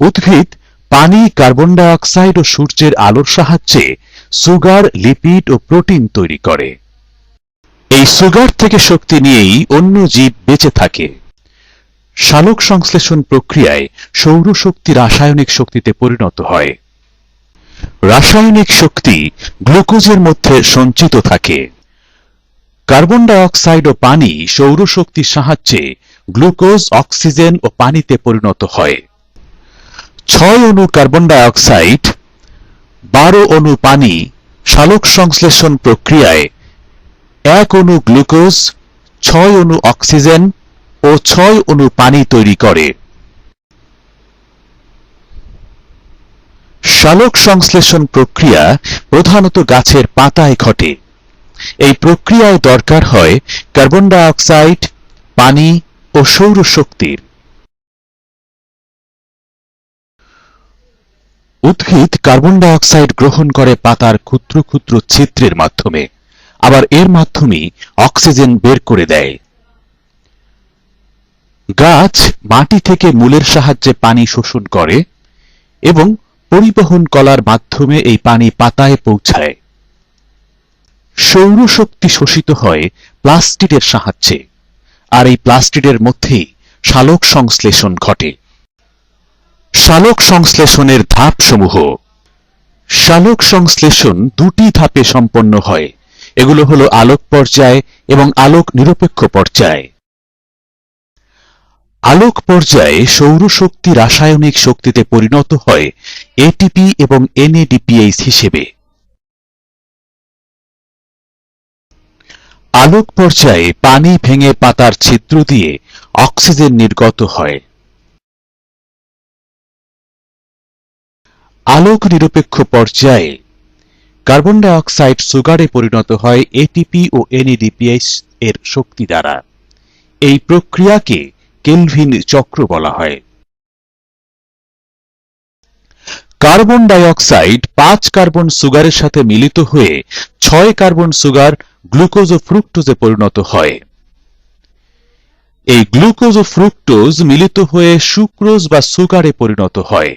উদ্ভিদ পানি, কার্বন ডাই অক্সাইড ও সূর্যের আলোর সাহায্যে সুগার, লিপিড ও প্রোটিন তৈরি করে। এই সুগার থেকে শক্তি নিয়েই অন্য জীব বেঁচে থাকে। সালোক সংশ্লেষণ প্রক্রিয়ায় সৌরশক্তি রাসায়নিক শক্তিতে পরিণত হয়। রাসায়নিক শক্তি গ্লুকোজের মধ্যে সঞ্চিত থাকে। কার্বন ডাই অক্সাইড ও পানি সৌরশক্তির সাহায্যে গ্লুকোজ, অক্সিজেন ও পানিতে পরিণত হয়। ছয় অণু কার্বন ডাই অক্সাইড বারো অণু পানি সালোক সংশ্লেষণ প্রক্রিয়ায় এক অণু গ্লুকোজ, ছয় অণু অক্সিজেন ও ছয় অণু পানি তৈরি করে। সালোক সংশ্লেষণ প্রক্রিয়া প্রধানত গাছের পাতায় ঘটে। এই প্রক্রিয়ায় দরকার হয় কার্বন ডাই অক্সাইড পানি ও সৌরশক্তির। উদ্ভিদ কার্বন ডাই অক্সাইড গ্রহণ করে পাতার ক্ষুদ্র ক্ষুদ্র ছিদ্রের মাধ্যমে, আবার এর মাধ্যমে অক্সিজেন বের করে দেয়। গাছ মাটি থেকে মূলের সাহায্যে পানি শোষণ করে এবং পরিবহন কলার মাধ্যমে এই পানি পাতায় পৌঁছায়। সৌরশক্তি শোষিত হয় প্লাস্টিডের সাহায্যে, আর এই প্লাস্টিডের মধ্যেই সালোক সংশ্লেষণ ঘটে। সালোক সংশ্লেষণের ধাপসমূহ। সালোক সংশ্লেষণ দুটি ধাপে সম্পন্ন হয়। এগুলো হলো আলোক পর্যায় এবং আলোক নিরপেক্ষ পর্যায়। আলোক পর্যায়ে সৌরশক্তি রাসায়নিক শক্তিতে পরিণত হয় এটিপি এবং এনএডিপিএইচ হিসেবে। আলোক পর্যায়ে পানি ভেঙে পাতার ছিদ্র দিয়ে অক্সিজেন নির্গত হয়। আলোক নিরপেক্ষ পর্যায়ে কার্বন ডাই অক্সাইড সুগারে পরিণত হয় এটিপি ও এনএডিপিএস এর শক্তি দ্বারা। এই প্রক্রিয়াকে কেলভিন চক্র বলা হয়। কার্বন ডাই অক্সাইড পাঁচ কার্বন সুগারের সাথে মিলিত হয়ে ছয় কার্বন সুগার গ্লুকোজ ও ফ্রুক্টোজে পরিণত হয়। এই গ্লুকোজ ও ফ্রুক্টোজ মিলিত হয়ে সুক্রোজ বা সুগারে পরিণত হয়।